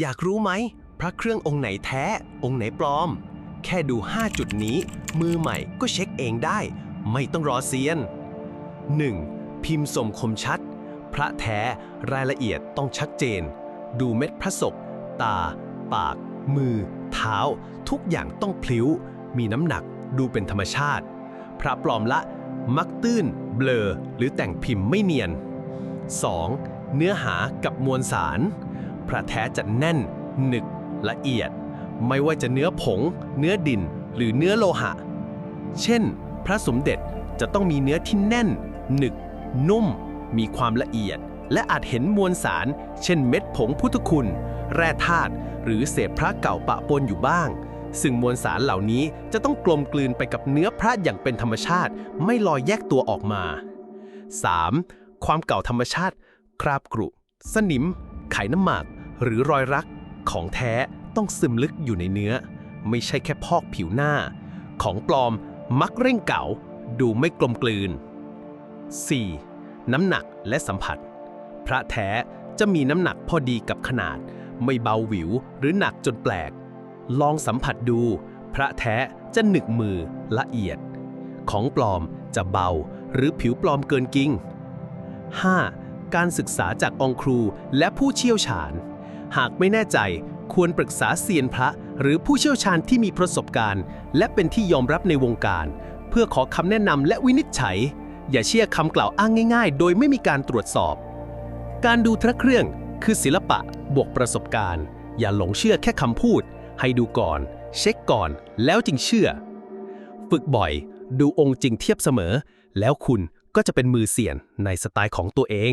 อยากรู้ไหม พระเครื่ององค์ไหนแท้ องค์ไหนปลอม แค่ดู 5 จุดนี้ มือใหม่ก็เช็คเองได้ ไม่ต้องรอเซียน 1. พิมพ์สมคมชัด พระแท้รายละเอียดต้องชัดเจน ดูเม็ดพระศกตา ปาก มือ เท้า ทุกอย่างต้องพลิ้ว มีน้ำหนักดูเป็นธรรมชาติ พระปลอมละ มักตื้น เบลอ หรือแต่งพิมพ์ไม่เนียน 2. เนื้อหากับมวลสาร พระแท้จะแน่น หนึก ละเอียด ไม่ว่าจะเนื้อผง เนื้อดิน หรือเนื้อโลหะ เช่น พระสมเด็จจะต้องมีเนื้อที่แน่น หนึก นุ่ม มีความละเอียด และอาจเห็นมวลสาร เช่นเม็ดผงพุทธคุณ แร่ธาตุหรือเศษพระเก่าปะปนอยู่บ้าง ซึ่งมวลสารเหล่านี้จะต้องกลมกลืนไปกับเนื้อพระอย่างเป็นธรรมชาติ ไม่ลอยแยกตัวออกมา 3. ความเก่าธรรมชาติ คราบกรุ สนิม ไขน้ำหมาก หรือรอยรักของแท้ต้องซึมลึกอยู่ในเนื้อ ไม่ใช่แค่พอกผิวหน้า ของปลอมมักเร่งเก่า ดูไม่กลมกลืน 4. น้ำหนักและสัมผัส พระแท้จะมีน้ำหนักพอดีกับขนาด ไม่เบาหวิวหรือหนักจนแปลก ลองสัมผัสดู พระแท้จะหนึกมือละเอียด ของปลอมจะเบาหรือผิวปลอมเกินกิ่ง 5. การศึกษาจากองครูและผู้เชี่ยวชาญ หากไม่แน่ใจ ควรปรึกษาเซียนพระ หรือผู้เชี่ยวชาญที่มีประสบการณ์ และเป็นที่ยอมรับในวงการ เพื่อขอคำแนะนำและวินิจฉัย อย่าเชื่อคำกล่าวอ้างง่าย ๆ โดยไม่มีการตรวจสอบ การดูพระเครื่องคือศิลปะบวกประสบการณ์ อย่าหลงเชื่อแค่คำพูด ให้ดูก่อน เช็คก่อน แล้วจึงเชื่อ ฝึกบ่อย ดูองค์จริงเทียบเสมอ แล้วคุณก็จะเป็นมือเสียนในสไตล์ของตัวเอง